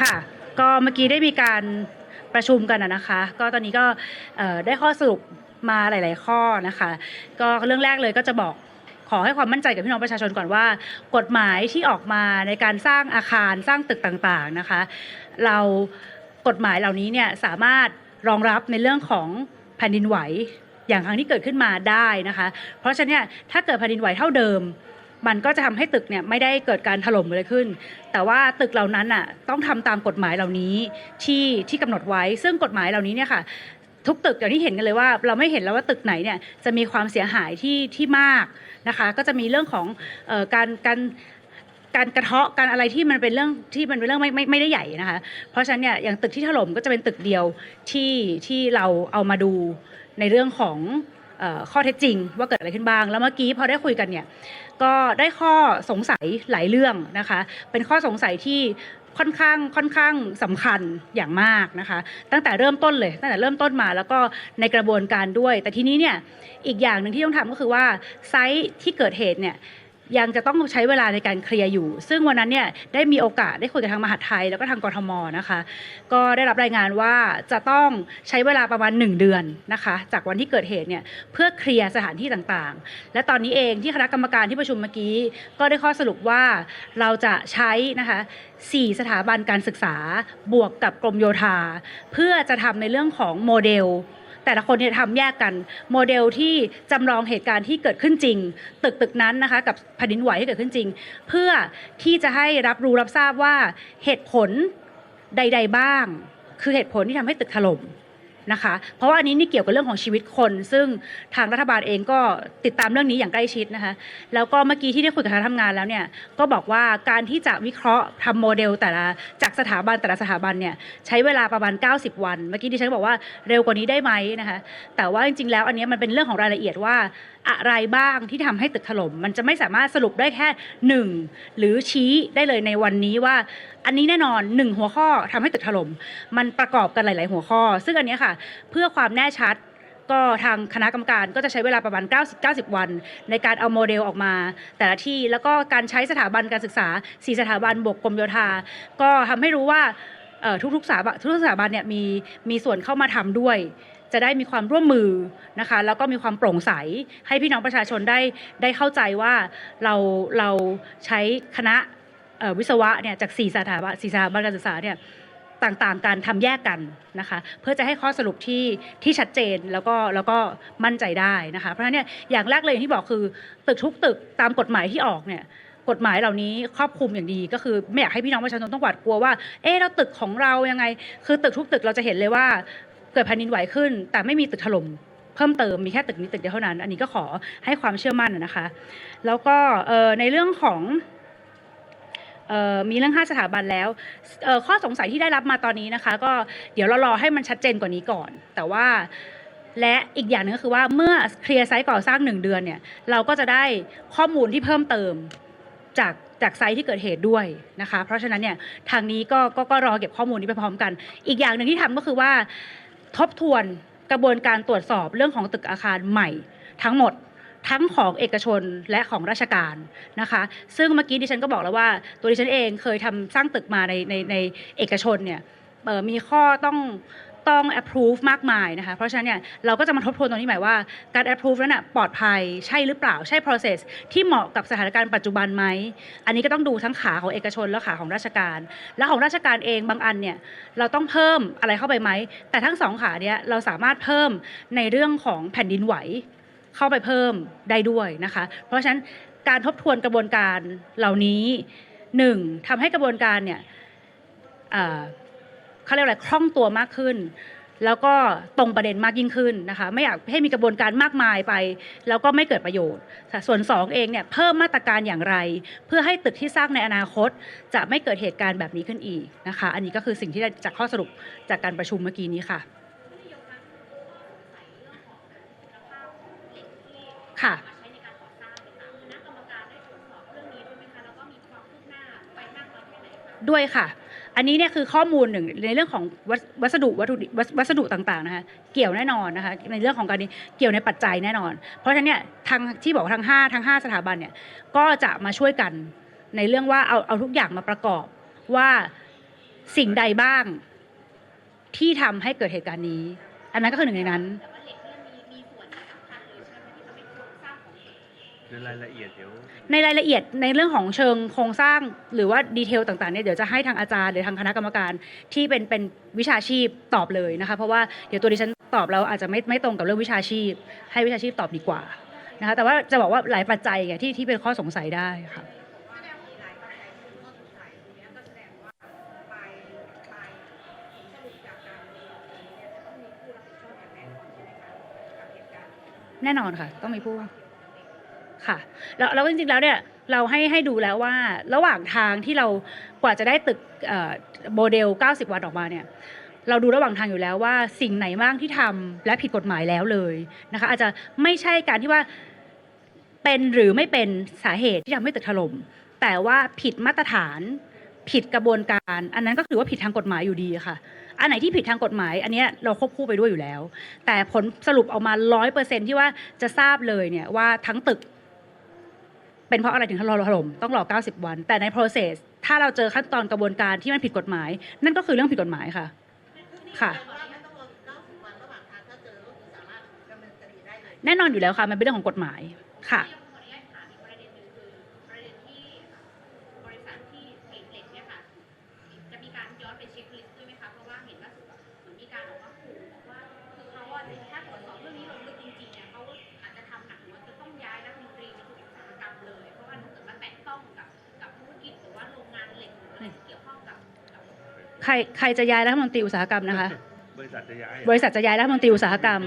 ค่ะ ก็เมื่อกี้ได้มีการประชุมกันนะคะ ก็ตอนนี้ก็ได้ข้อสรุปมาหลาย ๆ ข้อนะคะ ก็เรื่องแรกเลยก็จะบอกขอให้ความมั่นใจกับพี่น้องประชาชนก่อนว่า กฎหมายที่ออกมาในการสร้างอาคารสร้างตึกต่างๆนะคะ เรากฎหมายเหล่านี้เนี่ยสามารถรองรับในเรื่องของแผ่นดินไหวอย่างครั้งที่เกิดขึ้นมาได้นะคะ เพราะฉะนั้นถ้าเกิดแผ่นดินไหวเท่าเดิม มันก็จะทำให้ตึกเนี่ยไม่ได้เกิดการถล่มเลยขึ้น แต่ว่าตึกเหล่านั้นอะต้องทำตามกฎหมายเหล่านี้ที่ที่กำหนดไว้ ซึ่งกฎหมายเหล่านี้เนี่ยค่ะทุกตึกอย่างที่เห็นกันเลยว่า เราไม่เห็นแล้วว่าตึกไหนเนี่ยจะมีความเสียหายที่ที่มากนะคะก็จะมีเรื่องของออการการการกระเทาะการอะไรที่มันเป็นเรื่องที่มันเป็นเรื่องไม่ไม่ไม่ได้ใหญ่นะคะ เพราะฉะนั้นเนี่ยอย่างตึกที่ถล่มก็จะเป็นตึกเดียวที่ที่เราเอามาดูในเรื่องของออข้อเท็จจริงว่าเกิดอะไรขึ้นบ้าง แล้วเมื่อกี้พอได้คุยกันเนี่ย ก็ได้ข้อสงสัยหลายเรื่องนะคะ เป็นข้อสงสัยที่ค่อนข้างค่อนข้างสำคัญอย่างมากนะคะ ตั้งแต่เริ่มต้นเลยตั้งแต่เริ่มต้นมาแล้วก็ในกระบวนการด้วย แต่ทีนี้เนี่ยอีกอย่างหนึ่งที่ต้องทำก็คือว่าไซต์ที่เกิดเหตุเนี่ย ยังจะต้องใช้เวลาในการเคลียร์อยู่ ซึ่งวันนั้นเนี่ยได้มีโอกาสได้คุยกับทางมหาดไทยแล้วก็ทางกรทมนะคะ ก็ได้รับรายงานว่าจะต้องใช้เวลาประมาณ 1 เดือนนะคะ จากวันที่เกิดเหตุเนี่ยเพื่อเคลียร์สถานที่ต่างๆ และตอนนี้เองที่คณะกรรมการที่ประชุมเมื่อกี้ ก็ได้ข้อสรุปว่าเราจะใช้นะคะ4สถาบันการศึกษาบวกกับกรมโยธา เพื่อจะทำในเรื่องของโมเดล แต่ละคนเนี่ยทำแยกกัน โมเดลที่จำลองเหตุการณ์ที่เกิดขึ้นจริง ตึกตึกนั้นนะคะ กับแผ่นดินไหวที่เกิดขึ้นจริง เพื่อที่จะให้รับรู้รับทราบว่าเหตุผลใด ๆ บ้าง คือเหตุผลที่ทำให้ตึกถล่ม นะคะ เพราะว่าอันนี้นี่เกี่ยวกับเรื่องของชีวิตคน ซึ่งทางรัฐบาลเองก็ติดตามเรื่องนี้อย่างใกล้ชิดนะคะ แล้วก็เมื่อกี้ที่ได้คุยกับคณะทำงานแล้วเนี่ยก็บอกว่าการที่จะวิเคราะห์ทำโมเดลแต่ละจากสถาบันแต่ละสถาบันเนี่ยใช้เวลาประมาณ 90 วัน เมื่อกี้ดิฉันบอกว่าเร็วกว่านี้ได้ไหมนะคะแต่ว่าจริงๆแล้วอันนี้มันเป็นเรื่องของรายละเอียดว่าอะไรบ้างที่ทำให้ตึกถล่มมันจะไม่สามารถสรุปได้แค่หนึ่งหรือชี้ได้เลยในวันนี้ว่า อันนี้แน่นอนหนึ่งหัวข้อทำให้ตึกถล่มมันประกอบกันหลาย ๆ หัวข้อ ซึ่งอันนี้ค่ะ เพื่อความแน่ชัดก็ทางคณะกรรมการก็จะใช้เวลาประมาณ 90 90 วัน ในการเอาโมเดลออกมา แต่ละที่แล้วก็การใช้สถาบันการศึกษา 4 สถาบันบวกกรมโยธา ก็ทำให้รู้ว่าทุกๆสถาบันทุกๆสถาบันเนี่ยมีมีส่วนเข้ามาทำด้วย จะได้มีความร่วมมือนะคะแล้วก็มีความโปร่งใส ให้พี่น้องประชาชนได้ได้เข้าใจว่าเราเราใช้คณะ วิศวะเนี่ยจาก 4 สถาบัน4สถาบันการศึกษาเนี่ยต่างๆการทำแยกกันนะคะ เพื่อจะให้ข้อสรุปที่ที่ชัดเจนแล้วก็แล้วก็มั่นใจได้นะคะ เพราะฉะนั้นเนี่ยอย่างแรกเลยอย่างที่บอกคือ ตึกทุกตึกตามกฎหมายที่ออกเนี่ยกฎหมายเหล่านี้ครอบคลุมอย่างดีก็คือไม่อยากให้พี่น้องประชาชนต้องหวาดกลัวว่าเอ๊ะเราตึกของเรายังไง คือตึกทุกตึกเราจะเห็นเลยว่าเกิดแผ่นดินไหวขึ้น แต่ไม่มีตึกถล่มเพิ่มเติมมีแค่ตึกนี้ตึกเดียวเท่านั้น อันนี้ก็ขอให้ความเชื่อมั่นนะคะ แล้วก็ในเรื่องของ มีเรื่อง 5 สถาบันแล้วข้อสงสัยที่ได้รับมาตอนนี้นะคะ ก็เดี๋ยวเรารอให้มันชัดเจนกว่านี้ก่อน แต่ว่าและอีกอย่างหนึงก็คือว่าเมื่อเคลียร์ไซต์ก่อสร้าง 1 เดือนเนี่ยเราก็จะได้ข้อมูลที่เพิ่มเติมจากจากไซต์ที่เกิดเหตุด้วยนะคะ เพราะฉะนั้นเนี่ยทางนี้ก็ก็ก็รอเก็บข้อมูลนี้ไปพร้อมกัน อีกอย่างหนึ่งที่ทำก็คือว่าทบทวนกระบวนการตรวจสอบเรื่องของตึกอาคารใหม่ทั้งหมด ทั้งของเอกชนและของราชการนะคะ ซึ่งเมื่อกี้ดิฉันก็บอกแล้วว่า ตัวดิฉันเองเคยทำสร้างตึกมาในในในเอกชนเนี่ยมีข้อต้องต้อง approve มากมายนะคะ เพราะฉะนั้นเนี่ยเราก็จะมาทบทวนตรงนี้หมายว่าการ approve นั้นน่ะปลอดภัยใช่หรือเปล่าใช่ process ที่เหมาะกับสถานการณ์ปัจจุบันไหม อันนี้ก็ต้องดูทั้งขาของเอกชนและขาของราชการ และของราชการเองบางอันเนี่ยเราต้องเพิ่มอะไรเข้าไปไหม แต่ทั้งสองขาเนี่ยเราสามารถเพิ่มในเรื่องของแผ่นดินไหว เข้าไปเพิ่มได้ด้วยนะคะ เพราะฉะนั้นการทบทวนกระบวนการเหล่านี้หนึ่งทำให้กระบวนการเนี่ยเขาเรียกอะไรคล่องตัวมากขึ้น แล้วก็ตรงประเด็นมากยิ่งขึ้นนะคะไม่อยากให้มีกระบวนการมากมายไป แล้วก็ไม่เกิดประโยชน์ ส่วนสองเองเนี่ยเพิ่มมาตรการอย่างไร เพื่อให้ตึกที่สร้างในอนาคต จะไม่เกิดเหตุการณ์แบบนี้ขึ้นอีกนะคะ อันนี้ก็คือสิ่งที่ได้จากข้อสรุปจากการประชุมเมื่อกี้นี้ค่ะ ค่ะด้วยค่ะ อันนี้เนี่ยคือข้อมูลหนึ่งในเรื่องของวัสดุวัตถุวัสดุต่างๆนะคะเกี่ยวแน่นอนนะคะในเรื่องของการนี้เกี่ยวในปัจจัยแน่นอน เพราะฉะนั้นเนี่ยทางที่บอกทั้งห้าทั้งห้าสถาบันเนี่ยก็จะมาช่วยกันในเรื่องว่าเอาเอาทุกอย่างมาประกอบว่าสิ่งใดบ้างที่ทำให้เกิดเหตุการณ์นี้ อันนั้นก็คือหนึ่งในนั้น ในรายละเอียดเดี๋ยวในรายละเอียดในเรื่องของเชิงโครงสร้างหรือว่าดีเทลต่างๆเนี่ยเดี๋ยวจะให้ทางอาจารย์หรือทางคณะกรรมการที่เป็นเป็นวิชาชีพตอบเลยนะคะ เพราะว่าเดี๋ยวตัวดิฉันตอบแล้วอาจจะไม่ไม่ตรงกับเรื่องวิชาชีพ ให้วิชาชีพตอบดีกว่านะคะแต่ว่าจะบอกว่าหลายปัจจัยไงที่ที่เป็นข้อสงสัยได้ค่ะแน่นอนค่ะ ต้องมีผู้ ค่ะแล้วแล้วจริงๆแล้วเนี่ยเราให้ให้ดูแล้วว่าระหว่างทางที่เรากว่าจะได้ตึกโมเดล 90 วันออกมาเนี่ยเราดูระหว่างทางอยู่แล้วว่าสิ่งไหนบ้างที่ทำและผิดกฎหมายแล้วเลยนะคะอาจจะไม่ใช่การที่ว่าเป็นหรือไม่เป็นสาเหตุที่ทำให้ตึกถล่มแต่ว่าผิดมาตรฐานผิดกระบวนการ อันนั้นก็ถือว่าผิดทางกฎหมายอยู่ดีค่ะ อันไหนที่ผิดทางกฎหมาย อันนี้เราควบคู่ไปด้วยอยู่แล้ว แต่ผลสรุปออกมาร้อยเปอร์เซ็นที่ว่าจะทราบเลยเนี่ยว่าทั้งตึก เป็นเพราะอะไรถึงถล่มต้องรอ 90 วัน แต่ใน process ถ้าเราเจอขั้นตอนกระบวนการที่มันผิดกฎหมาย นั่นก็คือเรื่องผิดกฎหมายค่ะ ค่ะ แน่นอนอยู่แล้วค่ะ มันเป็นเรื่องของกฎหมายค่ะ ใครใครจะย้ายรัฐมนตรีอุตสาหกรรมนะคะ บริษัทจะย้ายบริษัทจะย้ายรัฐมนตรีอุตสาหกรรม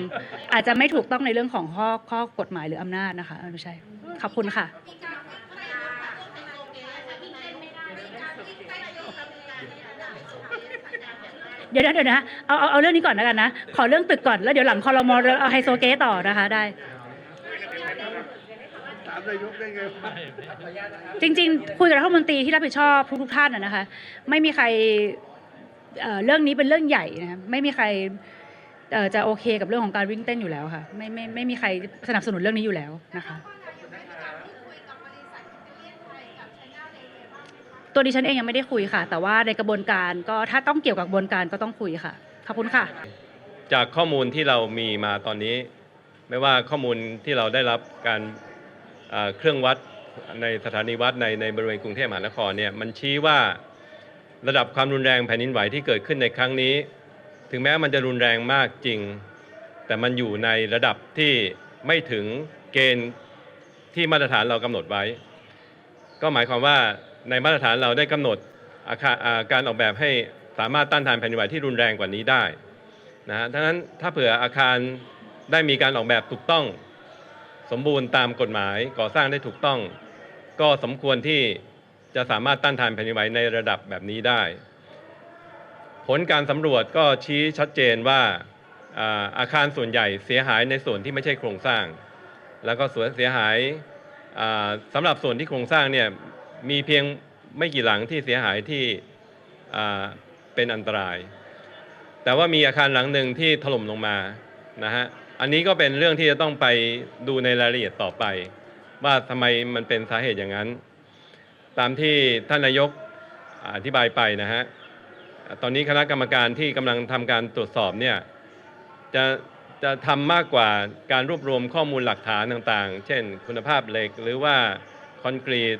อาจจะไม่ถูกต้องในเรื่องของข้อข้อกฎหมายหรืออำนาจนะคะไม่ใช่ขอบคุณค่ะ เดี๋ยวนะเดี๋ยวนะเอาเอาเอาเรื่องนี้ก่อนแล้วกันนะ ขอเรื่องตึกก่อนแล้วเดี๋ยวหลังคอรมอเอาไฮโซเกต่อนะคะได้ ถามนายกได้ไงวะจริง ๆ คุยกับรัฐมนตรีที่รับผิดชอบทุกๆท่านนะนะคะ ไม่มีใคร เรื่องนี้เป็นเรื่องใหญ่นะคะไม่มีใครจะโอเคกับเรื่องของการวิ่งเต้นอยู่แล้วค่ะ ไม่ไม่ไม่มีใครสนับสนุนเรื่องนี้อยู่แล้วนะคะ ตัวดิฉันเองยังไม่ได้คุยค่ะ แต่ว่าในกระบวนการก็ถ้าต้องเกี่ยวกับกระบวนการก็ต้องคุยค่ะขอบคุณค่ะ จากข้อมูลที่เรามีมาตอนนี้ ไม่ว่าข้อมูลที่เราได้รับการเครื่องวัดในสถานีวัดในในบริเวณกรุงเทพมหานครเนี่ยมันชี้ว่า ระดับความรุนแรงแผ่นดินไหวที่เกิดขึ้นในครั้งนี้ ถึงแม้มันจะรุนแรงมากจริง แต่มันอยู่ในระดับที่ไม่ถึงเกณฑ์ที่มาตรฐานเรากำหนดไว้ ก็หมายความว่าในมาตรฐานเราได้กำหนดอาคารอ่าการออกแบบให้สามารถต้านทานแผ่นดินไหวที่รุนแรงกว่านี้ได้นะฮะดังนั้นถ้าเผื่ออาคารได้มีการออกแบบถูกต้อง สมบูรณ์ตามกฎหมายก่อสร้างได้ถูกต้อง ก็สมควรที่ จะสามารถต้านทานแผ่นดินไหวในระดับแบบนี้ได้ ผลการสำรวจก็ชี้ชัดเจนว่าอาคารส่วนใหญ่เสียหายในส่วนที่ไม่ใช่โครงสร้าง แล้วก็ส่วนเสียหายสำหรับส่วนที่โครงสร้างเนี่ยมีเพียงไม่กี่หลังที่เสียหายที่เป็นอันตราย แต่ว่ามีอาคารหลังหนึ่งที่ถล่มลงมานะฮะอันนี้ก็เป็นเรื่องที่จะต้องไปดูในรายละเอียดต่อไป ว่าทำไมมันเป็นสาเหตุอย่างนั้น ตามที่ท่านนายกอธิบายไปนะฮะตอนนี้คณะกรรมการที่กำลังทำการตรวจสอบเนี่ยจะจะทำมากกว่าการรวบรวมข้อมูลหลักฐานต่างๆ เช่น คุณภาพเหล็กหรือว่าคอนกรีต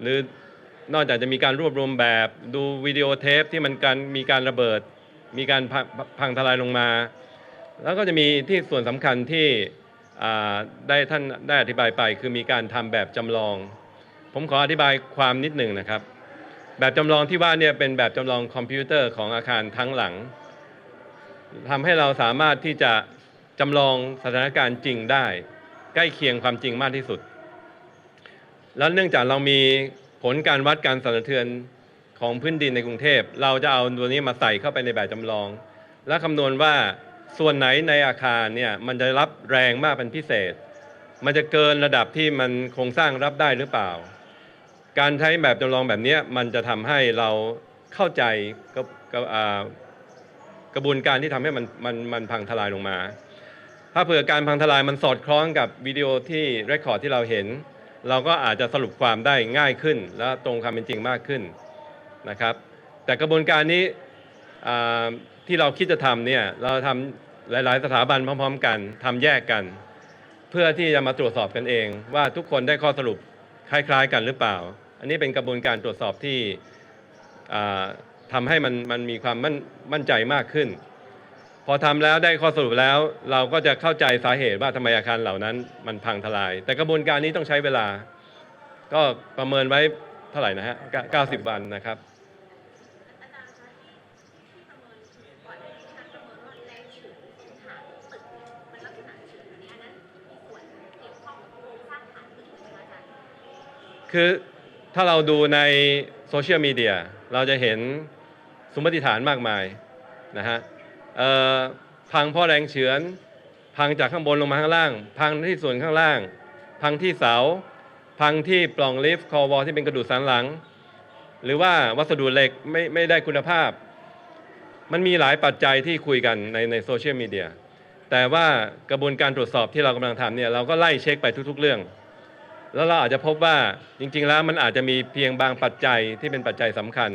หรือนอกจากจะมีการรวบรวมแบบดูวิดีโอเทปที่มันการมีการระเบิด มีการพังพังทลายลงมา แล้วก็จะมีที่ส่วนสำคัญที่ได้ท่านได้อธิบายไป คือมีการทำแบบจำลอง ผมขออธิบายความนิดหนึ่งนะครับ แบบจำลองที่ว่าเนี่ยเป็นแบบจำลองคอมพิวเตอร์ของอาคารทั้งหลังทำให้เราสามารถที่จะจำลองสถานการณ์จริงได้ ใกล้เคียงความจริงมากที่สุด แล้วเนื่องจากเรามีผลการวัดการสั่นสะเทือนของพื้นดินในกรุงเทพ เราจะเอาตัวนี้มาใส่เข้าไปในแบบจำลอง และคำนวณว่าส่วนไหนในอาคารเนี่ยมันจะรับแรงมากเป็นพิเศษ มันจะเกินระดับที่มันโครงสร้างรับได้หรือเปล่า การใช้แบบจำลองแบบนี้มันจะทำให้เราเข้าใจกับกับกระบวนการที่ทำให้มันมันมันพังทลายลงมา ถ้าเผื่อการพังทลายมันสอดคล้องกับวิดีโอที่เรคคอร์ดที่เราเห็น เราก็อาจจะสรุปความได้ง่ายขึ้น และตรงความเป็นจริงมากขึ้นนะครับ แต่กระบวนการนี้ที่เราคิดจะทำเนี่ยเราทำหลาย ๆ สถาบันพร้อม ๆ กันทำแยกกัน เพื่อที่จะมาตรวจสอบกันเองว่าทุกคนได้ข้อสรุป คล้าย ๆ กันหรือเปล่า อันนี้เป็นกระบวนการตรวจสอบที่อ่าทำให้มันมันมีความมั่นมั่นใจมากขึ้น พอทำแล้วได้ข้อสรุปแล้ว เราก็จะเข้าใจสาเหตุว่าทำไมอาคารเหล่านั้นมันพังทลาย แต่กระบวนการนี้ต้องใช้เวลา ก็ประเมินไว้เท่าไหร่นะฮะ90 วันนะครับ คือถ้าเราดูในโซเชียลมีเดียเราจะเห็นสมมติฐานมากมายนะฮะพังพราะแรงเฉือน พังจากข้างบนลงมาข้างล่าง พังที่ส่วนข้างล่าง พังที่เสา พังที่ปล่องลิฟต์คอวอลที่เป็นกระดูกสันหลัง หรือว่าวัสดุเหล็กไม่ไม่ได้คุณภาพ มันมีหลายปัจจัยที่คุยกันในในโซเชียลมีเดียแต่ว่ากระบวนการตรวจสอบที่เรากำลังทำเนี่ยเราก็ไล่เช็คไปทุก ๆ เรื่อง แล้วเราอาจจะพบว่าจริง ๆ แล้วมันอาจจะมีเพียงบางปัจจัยที่เป็นปัจจัยสำคัญ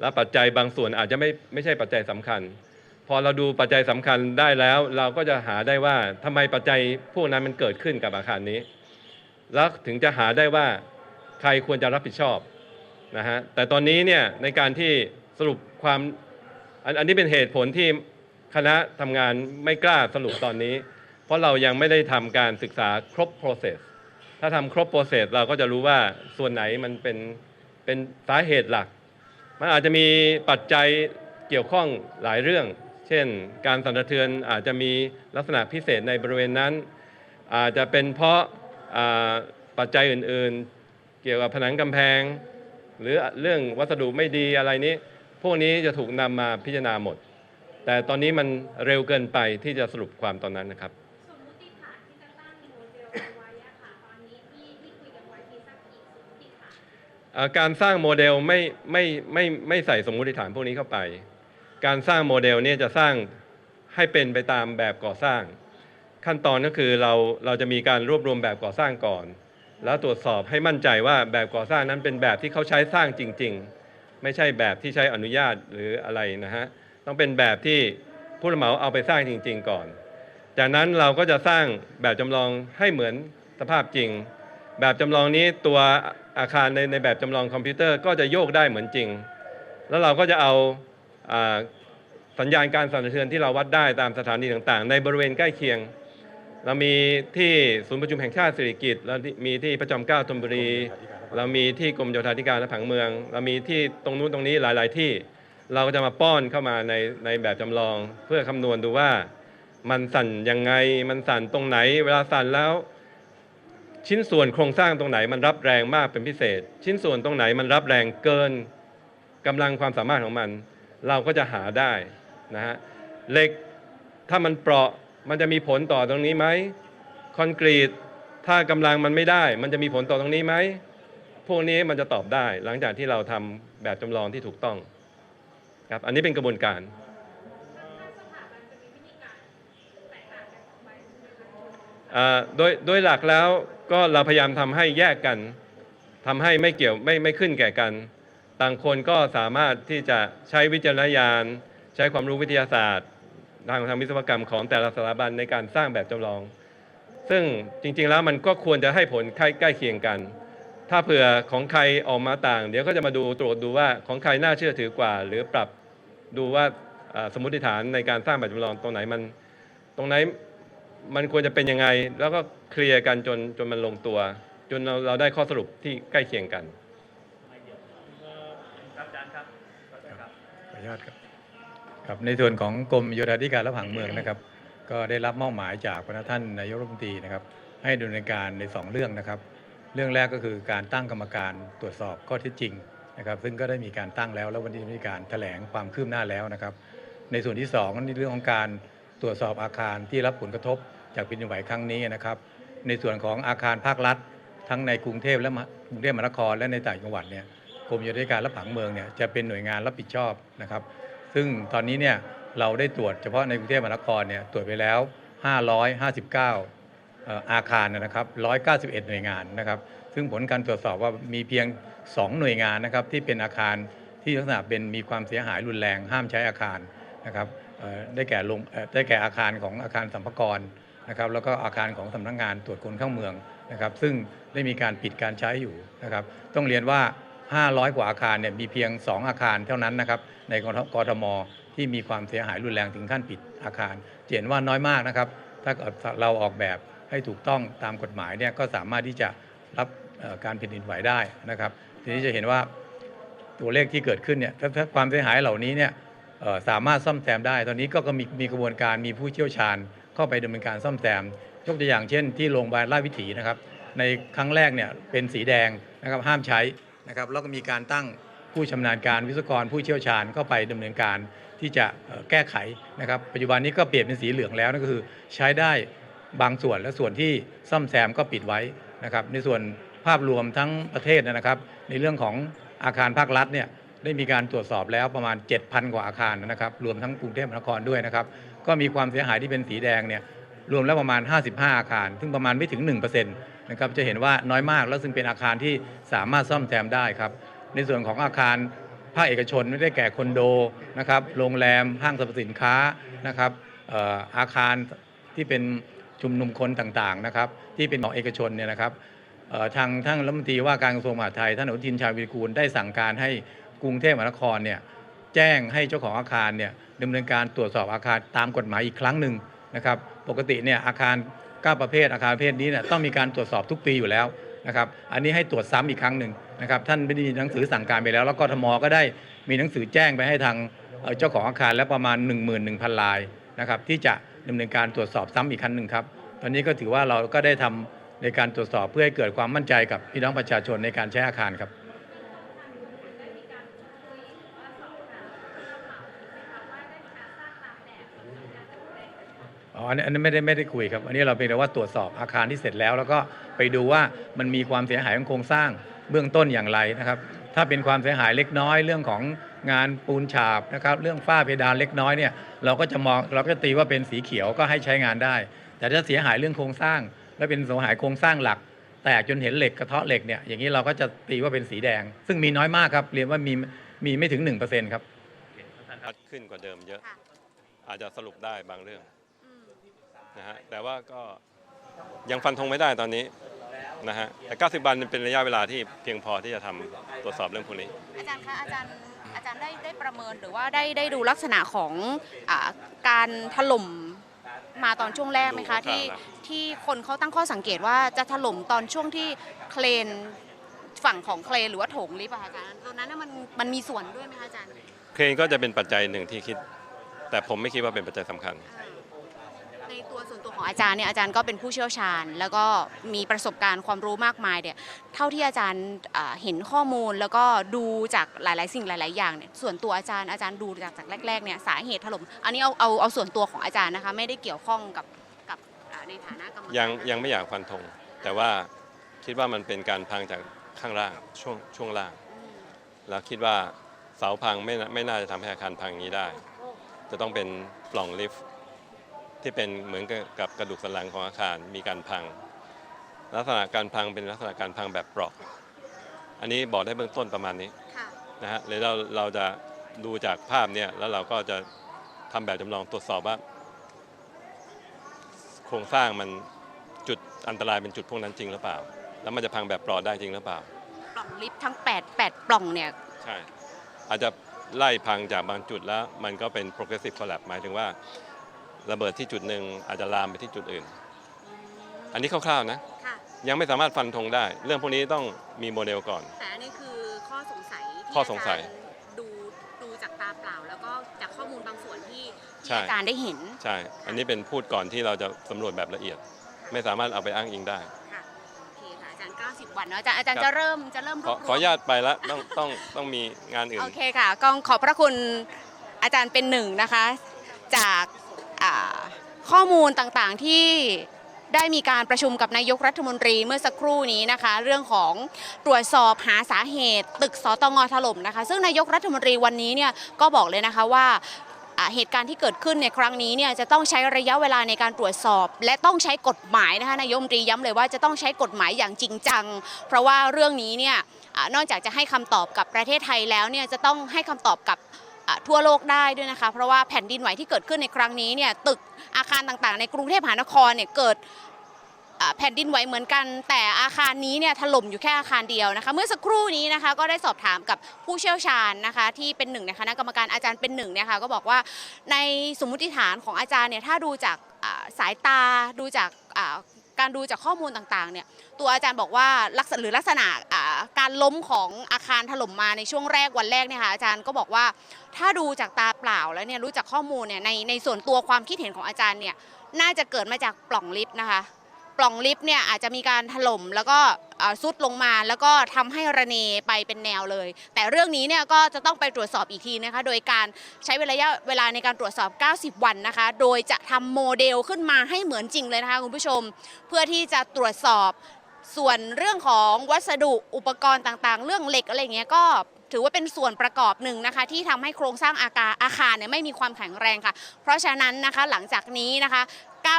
และปัจจัยบางส่วนอาจจะไม่ไม่ใช่ปัจจัยสำคัญ พอเราดูปัจจัยสำคัญได้แล้ว เราก็จะหาได้ว่าทำไมปัจจัยพวกนั้นมันเกิดขึ้นกับอาคารนี้ แล้วถึงจะหาได้ว่าใครควรจะรับผิดชอบนะฮะแต่ตอนนี้เนี่ยในการที่สรุปความอันอันนี้เป็นเหตุผลที่คณะทำงานไม่กล้าสรุปตอนนี้ เพราะเรายังไม่ได้ทำการศึกษาครบ process ถ้าทำครบ process เราก็จะรู้ว่าส่วนไหนมันเป็นเป็นสาเหตุหลัก มันอาจจะมีปัจจัยเกี่ยวข้องหลายเรื่อง เช่น การสั่นสะเทือนอาจจะมีลักษณะพิเศษในบริเวณนั้น อาจจะเป็นเพราะาปัจจัยอื่นๆ เกี่ยวกับผนังกำแพง หรือเรื่องวัสดุไม่ดีอะไรนี้ พวกนี้จะถูกนำมาพิจารณาหมด แต่ตอนนี้มันเร็วเกินไปที่จะสรุปความตอนนั้นนะครับ การสร้างโมเดลไม่ไม่ไม่ไม่ใส่สมมุติฐานพวกนี้เข้าไป การสร้างโมเดลเนี่ยจะสร้างให้เป็นไปตามแบบก่อสร้าง ขั้นตอนก็คือเราเราจะมีการรวบรวมแบบก่อสร้างก่อน แล้วตรวจสอบให้มั่นใจว่าแบบก่อสร้างนั้นเป็นแบบที่เขาใช้สร้างจริง ๆ ไม่ใช่แบบที่ใช้อนุญาตหรืออะไรนะฮะต้องเป็นแบบที่ผู้รับเหมาเอาไปสร้างจริง ๆ ก่อน จากนั้นเราก็จะสร้างแบบจำลองให้เหมือนสภาพจริง แบบจำลองนี้ตัวอาคารในในแบบจำลองคอมพิวเตอร์ก็จะโยกได้เหมือนจริง แล้วเราก็จะเอาอสัญญาณการสั่นสะเทือนที่เราวัดได้ตามสถานีต่างๆ ในบริเวณใกล้เคียง เรามีที่ศูนย์ประชุมแห่งชาติสิริกิติ์เรามีที่พระจอมเกล้าธนบุรี เรามีที่กรมโยธาธิการและผังเมือง เรามีที่ตรงนู้นตรงนี้หลาย ๆ ที่ เราก็จะมาป้อนเข้ามาในในแบบจำลอง เพื่อคำนวณดูว่า มันสั่นยังไงมันสั่นตรงไหน เวลาสั่นแล้ว ชิ้นส่วนโครงสร้างตรงไหนมันรับแรงมากเป็นพิเศษ ชิ้นส่วนตรงไหนมันรับแรงเกินกำลังความสามารถของมัน เราก็จะหาได้นะฮะเหล็กถ้ามันเปราะมันจะมีผลต่อตรงนี้ไหมคอนกรีตถ้ากำลังมันไม่ได้ มันจะมีผลต่อตรงนี้ไหมพวกนี้มันจะตอบได้หลังจากที่เราทำแบบจำลองที่ถูกต้องครับอันนี้เป็นกระบวนการอ่าโดยโดยหลักแล้ว ก็เราพยายามทำให้แยกกันทำให้ไม่เกี่ยวไม่ไม่ขึ้นแก่กัน ต่างคนก็สามารถที่จะใช้วิจารณญาณ ใช้ความรู้วิทยาศาสตร์ ทางทางวิศวกรรมของแต่ละสถาบันในการสร้างแบบจำลอง ซึ่งจริง ๆ แล้วมันก็ควรจะให้ผลใกล้ใกล้เคียงกัน ถ้าเผื่อของใครออกมาต่าง เดี๋ยวก็จะมาดูตรวจดูว่าของใครน่าเชื่อถือกว่า หรือปรับดูว่าอ่าสมมติฐานในการสร้างแบบจำลองตรงไหนมันตรงไหนมันควรจะเป็นยังไงแล้วก็ เคลียร์กันจนจนมันลงตัว จนเราเราได้ข้อสรุปที่ใกล้เคียงกันขออนุญาตครับครับในส่วนของกรมโยธาธิการและผังเมืองนะครับ ก็ได้รับมอบหมายจากพระท่านนายกรัฐมนตรีนะครับ ให้ดำเนินการใน 2 เรื่องนะครับ เรื่องแรกก็คือการตั้งกรรมการตรวจสอบข้อเท็จจริงนะครับ ซึ่งก็ได้มีการตั้งแล้วแล้ววันนี้มีการแถลงความคืบหน้าแล้วนะครับ ในส่วนที่2ในเรื่องของการตรวจสอบอาคารที่รับผลกระทบจากแผ่นดินไหวครั้งนี้นะครับ ในส่วนของอาคารภาครัฐ ทั้งในกรุงเทพและกรุงเทพมหานครและในต่างจังหวัดเนี่ยกรมโยธาธิการและผังเมืองเนี่ยจะเป็นหน่วยงานรับผิดชอบนะครับ ซึ่งตอนนี้เนี่ยเราได้ตรวจเฉพาะในกรุงเทพมหานครเนี่ยตรวจไปแล้ว 559เอ่ออาคารนะครับ 191 หน่วยงานนะครับ ซึ่งผลการตรวจสอบว่ามีเพียง 2 หน่วยงานนะครับที่เป็นอาคารที่ลักษณะเป็นมีความเสียหายรุนแรงห้ามใช้อาคารนะครับได้แก่ลงได้แก่อาคารของอาคารสัมภาร นะครับแล้วก็อาคารของสำนักงานตรวจคนเข้าเมืองนะครับซึ่งได้มีการปิดการใช้อยู่นะครับต้องเรียนว่า 500 กว่าอาคารเนี่ยมีเพียง 2 อาคารเท่านั้นนะครับในกทกทมที่มีความเสียหายรุนแรงถึงขั้นปิดอาคารจะเห็นว่าน้อยมากนะครับ ถ้าเราออกแบบให้ถูกต้องตามกฎหมายเนี่ยก็สามารถที่จะรับการแผ่นดินไหวได้นะครับทีนี้จะเห็นว่าตัวเลขที่เกิดขึ้นเนี่ยถ้าถ้าความเสียหายเหล่านี้เนี่ยสามารถซ่อมแซมได้ ตอนนี้ก็ก็มีมีกระบวนการมีผู้เชี่ยวชาญ เข้าไปดำเนินการซ่อมแซมยกตัวอย่างเช่น ที่โรงพยาบาลราชวิถีนะครับ ในครั้งแรกเนี่ยเป็นสีแดงนะครับห้ามใช้นะครับแล้วก็มีการตั้งผู้ชำนาญการวิศวกรผู้เชี่ยวชาญเข้าไปดำเนินการที่จะแก้ไขนะครับ ปัจจุบันนี้ก็เปลี่ยนเป็นสีเหลืองแล้วนั่นก็คือใช้ได้บางส่วนและส่วนที่ซ่อมแซมก็ปิดไว้นะครับ ในส่วนภาพรวมทั้งประเทศนะครับ ในเรื่องของอาคารภาครัฐเนี่ยได้มีการตรวจสอบแล้วประมาณ 7,000 กว่าอาคารนะครับ รวมทั้งกรุงเทพมหานครด้วยนะครับ ก็มีความเสียหายที่เป็นสีแดงเนี่ยรวมแล้วประมาณ 55 อาคาร ซึ่งประมาณไม่ถึง 1%นะครับจะเห็นว่าน้อยมากแล้วซึ่งเป็นอาคารที่สามารถซ่อมแซมได้ครับ ในส่วนของอาคารภาคเอกชนไม่ได้แก่คอนโดนะครับโรงแรมห้างสรรพสินค้านะครับออาคารที่เป็นชุมนุมคนต่างๆนะครับที่เป็นของเอกชนเนี่ยนะครับทางท่านรัฐมนตรีว่าการกระทรวงมหาดไทยท่านอนุทินชาญวิรกูลได้สั่งการให้กรุงเทพมหานครเนี่ย แจ้งให้เจ้าของอาคารเนี่ยดำเนินการตรวจสอบอาคารตามกฎหมายอีกครั้งหนึ่งนะครับ ปกติเนี่ยอาคาร9ประเภทอาคารประเภทนี้เนี่ยต้องมีการตรวจสอบทุกปีอยู่แล้วนะครับ อันนี้ให้ตรวจซ้ำอีกครั้งหนึ่งนะครับท่านไม่ได้มีหนังสือสั่งการไปแล้ว แล้วก็ทมก็ได้มีหนังสือแจ้งไปให้ทางเจ้าของอาคารแล้วประมาณ 11,000ลายนะครับที่จะดำเนินการตรวจสอบซ้ำอีกครั้งหนึ่งครับ ตอนนี้ก็ถือว่าเราก็ได้ทำในการตรวจสอบเพื่อให้เกิดความมั่นใจกับพี่น้องประชาชนในการใช้อาคารครับ อ๋ออันนี้อันนี้ไม่ได้ไม่ได้คุยครับ อันนี้เราเพียงแต่ว่าตรวจสอบอาคารที่เสร็จแล้ว แล้วก็ไปดูว่ามันมีความเสียหายของโครงสร้างเบื้องต้นอย่างไรนะครับ ถ้าเป็นความเสียหายเล็กน้อยเรื่องของงานปูนฉาบนะครับ เรื่องฝ้าเพดานเล็กน้อยเนี่ยเราก็จะมองเราก็จะตีว่าเป็นสีเขียวก็ให้ใช้งานได้ แต่ถ้าเสียหายเรื่องโครงสร้าง และเป็นเสียหายโครงสร้างหลัก แตกจนเห็นเหล็กกระเทาะเหล็กเนี่ยอย่างนี้เราก็จะตีว่าเป็นสีแดง ซึ่งมีน้อยมากครับเรียนว่ามีมีไม่ถึง1%ครับ ชัดขึ้นกว่าเดิมเยอะค่ะอาจจะสรุปได้บางเรื่องอืม นะฮะแต่ว่าก็ยังฟันธงไม่ได้ตอนนี้นะฮะแต่ 90 วันเป็นระยะเวลาที่เพียงพอที่จะทำตรวจสอบเรื่องพวกนี้ อาจารย์คะอาจารย์อาจารย์ได้ได้ประเมินหรือว่าได้ได้ดูลักษณะของอาการถล่มมาตอนช่วงแรกไหมคะดูที่คร่าวๆที่คนเขาตั้งข้อสังเกตว่าจะถล่มตอนช่วงที่เครนฝั่งของเครนหรือว่าโถงลิฟต์อะคะอาจารย์ตอนนั้นน่ะมันมันมีส่วนด้วยไหมคะอาจารย์เครนก็จะเป็นปัจจัยหนึ่งที่คิด แต่ผมไม่คิดว่าเป็นปัจจัยสำคัญใน ตัวส่วนตัวของอาจารย์เนี่ยอาจารย์ก็เป็นผู้เชี่ยวชาญ แล้วก็มีประสบการณ์ความรู้มากมายเนี่ยเท่าที่อาจารย์เห็นข้อมูลแล้วก็ดูจากหลาย ๆ สิ่งหลาย ๆ อย่างเนี่ยส่วนตัวอาจารย์อาจารย์ดูจากจากแรก ๆ เนี่ยสาเหตุถล่มอันนี้เอาเอาเอาส่วนตัวของอาจารย์นะคะไม่ได้เกี่ยวข้องกับกับในฐานะกรรมการยังยังไม่อยากฟันธงแต่ว่าคิดว่ามันเป็นการพังจากข้างล่างช่วงช่วงล่าง แล้วคิดว่าเสาพังไม่ไม่น่าจะทำให้อาคารพังอย่างนี้ได้ จะต้องเป็นปล่องลิฟต์ ที่เป็นเหมือนกับกับกระดูกสันหลังของอาคารมีการพัง ลักษณะการพังเป็นลักษณะการพังแบบเปราะ อันนี้บอกได้เบื้องต้นประมาณนี้ค่ะนะฮะเลยเราเราจะดูจากภาพเนี่ยแล้วเราก็จะทำแบบจำลองตรวจสอบว่า โครงสร้างมันจุดอันตรายเป็นจุดพวกนั้นจริงหรือเปล่า แล้วมันจะพังแบบปลอดได้จริงหรือเปล่าปล่องลิฟต์ทั้ง8 8ปล่องเนี่ยใช่อาจจะไล่พังจากบางจุดแล้วมันก็เป็น progressive collapse หมายถึงว่า ระเบิดที่จุดหนึ่งอาจจะลามไปที่จุดอื่น อันนี้คร่าวๆนะ ค่ะ ยังไม่สามารถฟันธงได้ เรื่องพวกนี้ต้องมีโมเดลก่อน แต่อันนี้คือข้อสงสัยที่ข้อสงสัยาจารย์ดูดูจากตาเปล่า แล้วก็จากข้อมูลบางส่วนที่ใช่ ที่อาจารย์ได้เห็น ใช่ อันนี้เป็นพูดก่อนที่เราจะสำรวจแบบละเอียด ไม่สามารถเอาไปอ้างอิงได้ ค่ะโอเคค่ะอาจารย์ 90 วันเนาะอาจารย์อาจารย์ครับ จะเริ่มจะเริ่มขรอวบรวมขออนุญาตไปแล้วต้องต้องต้องมีงานอื่น โอเคค่ะก็ขอบพระคุณอาจารย์เป็นหนึ่งนะคะ จากอ่า ข้อมูลต่างๆที่ได้มีการประชุมกับนายกรัฐมนตรีเมื่อสักครู่นี้นะคะ เรื่องของตรวจสอบหาสาเหตุ ตึกสตงถล่มนะคะ ซึ่งนายกรัฐมนตรีวันนี้เนี่ยก็บอกเลยนะคะว่าเหตุการณ์ที่เกิดขึ้นในครั้งนี้เนี่ยจะต้องใช้ระยะเวลาในการตรวจสอบ และต้องใช้กฎหมายนะคะนายกรัฐมนตรีย้ำเลยว่าจะต้องใช้กฎหมายอย่างจริงจัง เพราะว่าเรื่องนี้เนี่ยนอกจากจะให้คำตอบกับประเทศไทยแล้วเนี่ยจะต้องให้คำตอบกับ ทั่วโลกได้ด้วยนะคะ เพราะว่าแผ่นดินไหวที่เกิดขึ้นในครั้งนี้เนี่ยตึกอาคารต่างๆ ในกรุงเทพมหานครเนี่ยเกิดแผ่นดินไหวเหมือนกัน แต่อาคารนี้เนี่ยถล่มอยู่แค่อาคารเดียวนะคะเมื่อสักครู่นี้นะคะก็ได้สอบถามกับผู้เชี่ยวชาญนะคะที่เป็นหนึ่งในคณะกรรมการอาจารย์เป็นหนึ่งเนี่ยค่ะก็บอกว่าในสมมุติฐานของอาจารย์เนี่ยถ้าดูจากสายตาดูจาก การดูจากข้อมูลต่างๆเนี่ยตัวอาจารย์บอกว่าลักษณะหรือลักษณะการล้มของอาคารถล่มมาในช่วงแรกวันแรกเนี่ยค่ะอาจารย์ก็บอกว่าถ้าดูจากตาเปล่าแล้วเนี่ยรู้จากข้อมูลเนี่ยในในส่วนตัวความคิดเห็นของอาจารย์เนี่ยน่าจะเกิดมาจากปล่องลิฟต์นะคะ ปล่องลิฟต์เนี่ยอาจจะมีการถล่มแล้วก็ซุดลงมาแล้วก็ทำให้ระเนไปเป็นแนวเลย แต่เรื่องนี้เนี่ยก็จะต้องไปตรวจสอบอีกทีนะคะ โดยการใช้เวลาเวลาในการตรวจสอบ 90 วันนะคะ โดยจะทำโมเดลขึ้นมาให้เหมือนจริงเลยนะคะคุณผู้ชม เพื่อที่จะตรวจสอบส่วนเรื่องของวัสดุอุปกรณ์ต่างๆ เรื่องเหล็กอะไรเงี้ยก็ถือว่าเป็นส่วนประกอบหนึ่งนะคะ ที่ทำให้โครงสร้างอาคารอาคารเนี่ยไม่มีความแข็งแรงค่ะ เพราะฉะนั้นนะคะหลังจากนี้นะคะ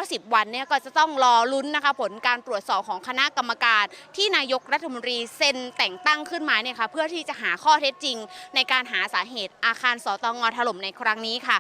90 วันเนี่ยก็จะต้องรอลุ้นนะคะผลการตรวจสอบของคณะกรรมการที่นายกรัฐมนตรีเซ็นแต่งตั้งขึ้นมาเนี่ยค่ะเพื่อที่จะหาข้อเท็จจริง ในการหาสาเหตุอาคารสตงถล่มในครั้งนี้ค่ะ